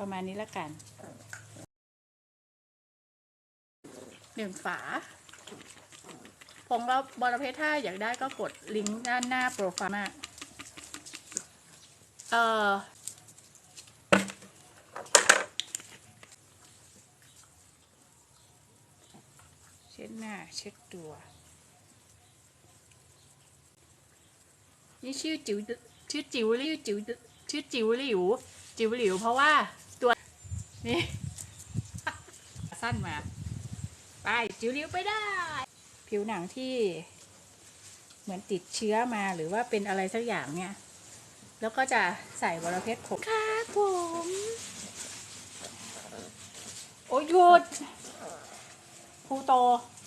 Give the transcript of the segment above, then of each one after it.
ประมาณนี้แล้วกัน หนึ่งฝาผงเราบอระเพ็ดถ้าอยากได้ก็กดลิงก์ด้านหน้าโปรไฟล์มาเออเช็ดหน้าเช็ดตัว นี่ชื่อจิ๋วชื่อจิ๋วหลิวจิ๋วชื่อจิ๋วหลิวจิ๋วหลิวเพราะว่า นี่ สั้นมา ไปจิ๋วหลิวไปได้ ผิวหนังที่เหมือนติดเชื้อมาหรือว่าเป็นอะไรสักอย่างเนี่ย แล้วก็จะใส่บรเพชรผมครับผม โอ้ยหยุดครูโต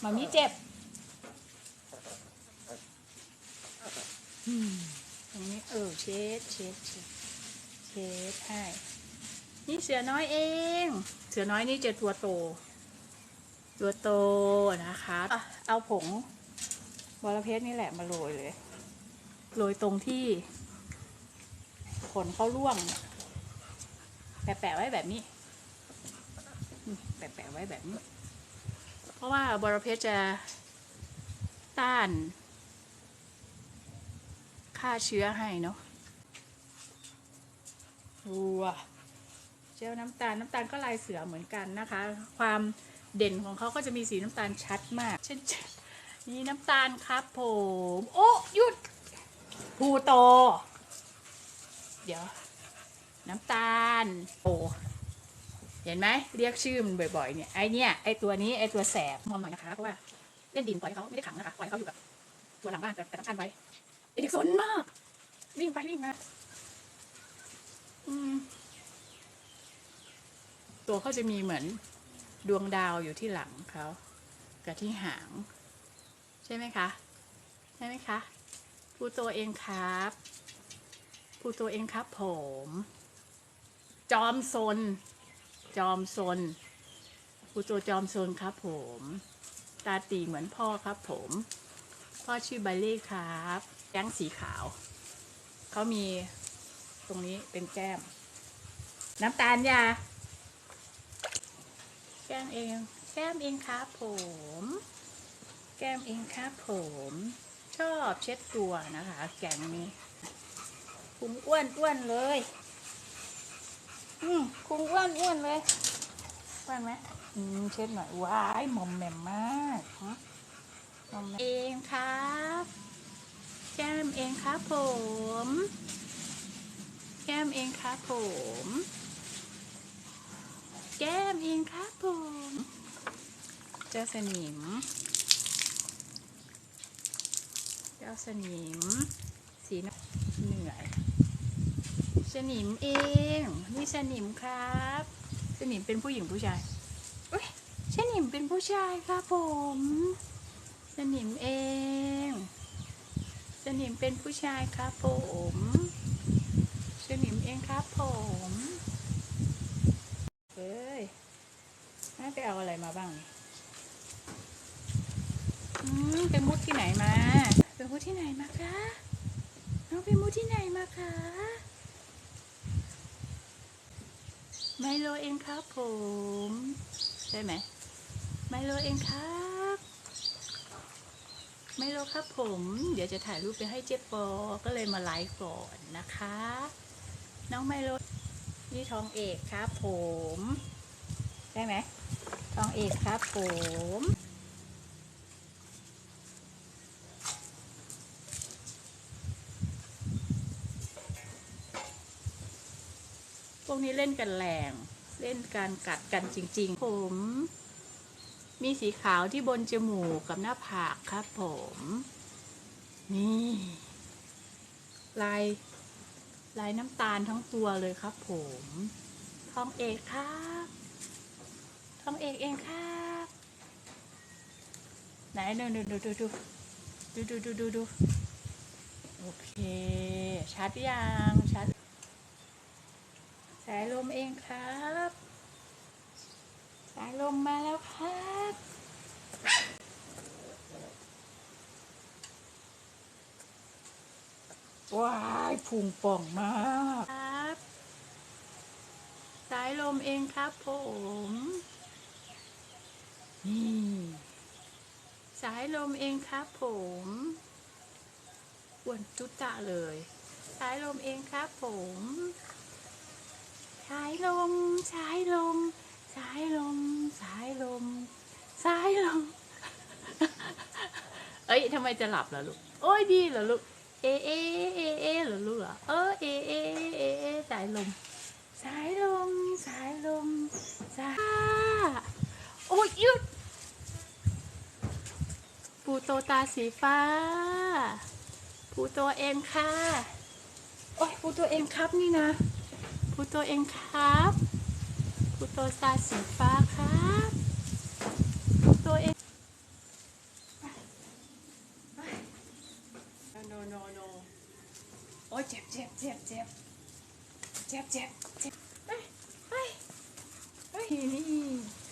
มามีเจ็บตรงนี้เออเช็ดเช็ดเช็ดเช็ดให้ นี่เสือน้อยเอง เสือน้อยนี่จะตัวโต ตัวโตนะคะอะเอาผงบอระเพ็ดนี่แหละมาโรยเลย โรยตรงที่ขนเขาร่วงเนี่ยแปะๆไว้แบบนี้อืมแปะๆไว้แบบนี้ เพราะว่าบอระเพ็ดจะต้านฆ่าเชื้อให้เนาะวัวเจลน้ำตาลน้ำตาลก็ลายเสือเหมือนกันนะคะ ความเด่นของเขาก็จะมีสีน้ำตาลชัดมาก เช่นนี่น้ำตาลครับผม โอ้หยุดภูโต เดี๋ยว น้ำตาลโอเห็นไหมเรียกชื่อมันบ่อยๆเนี่ยไอเนี่ยไอตัวนี้ไอตัวแสบมองหน่อยนะคะเพราะว่าเล่นดินปล่อยเขาไม่ได้ขังนะคะปล่อยเขาอยู่กับตัวหลังบ้านแต่แต่น้ำตาลไว้เด็กสนมากวิ่งไปวิ่งมาอืม ตัวเขาจะมีเหมือนดวงดาวอยู่ที่หลังเขากับที่หาง ใช่ไหมคะ ใช่ไหมคะพูตัวเองครับพูตัวเองครับผม จอมซน จอมซนพูตัวจอมซนครับผม ตาตีเหมือนพ่อครับผม พ่อชื่อไบเล่ครับแก้งสีขาว เขามีตรงนี้เป็นแก้ม น้ำตาลยา ก้มเอง แก้มเองครับผม แก้มเองครับผม ชอบเช็ดตัวนะคะ แกงนี้คุงอ้วนอ้วนเลย อืมคุงอ้วนอ้วนเลยอ้วนไหมอืมเช็ดหน่อยว้ายมอมแมมมากฮะเองครับ แก้มเองครับผม แก้มเองครับผม ก้มเองครับผม เจ้าสนิม เจ้าสนิม สีน้ำเหนื่อย สนิมเอง นี่สนิมครับ สนิมเป็นผู้หญิงผู้ชายเอ้ยสนิมเป็นผู้ชายครับผม สนิมเอง สนิมเป็นผู้ชายครับผม สนิมเองครับผม เฮ้ยน่าไปเอาอะไรมาบ้างอืมเป็นมุดที่ไหนมาเป็นมุดที่ไหนมาคะน้องเป็นมุดที่ไหนมาคะไมโลเองครับผมใช่ไหมไมโลเองครับไม่รู้ครับผม เดี๋ยวจะถ่ายรูปไปให้เจ๊ปอก็เลยมาไลฟ์ก่อนนะคะ น้องไมโล นี่ทองเอกครับผมได้ไหมทองเอกครับผมพวกนี้เล่นกันแรงเล่นการกัดกันจริง ๆ ผม มีสีขาวที่บนจมูกกับหน้าผากครับผม นี่ ลาย ลายน้ำตาลทั้งตัวเลยครับผมทองเอกครับทองเอกเองครับไหนดูดูดูดูดูดูดูดูดูดูโอเคชัดยังชัดสายลมเองครับ สายลมมาแล้วครับ ว้ายพุงป่องมากครับสายายลมเองครับผม นี่ สายลมเองครับผมอ้วนจุตะเลย สายลมเองครับผม สายลม สายลม สายลม สายลม สายลม เอ้ยทำไมจะหลับล่ะลูก โอ้ยดีเหรอลูก เอเอเอเอเหรอลูกเหรอเออเอเอเอเอสายลม สายลม สายลม สายโอ้ยยุดปูโตตาสีฟ้าปูโตเองค่ะ โอ้ยปูโตเองครับนี่นะปูโตเองครับปูโตตาสีฟ้าครับปูโตเอง no no no โอ้ยเจ็บเจ็บเจ็บเจ็บเจ็บเจ็บเจ็บเฮ้ยเฮ้ยเฮ้ยนี่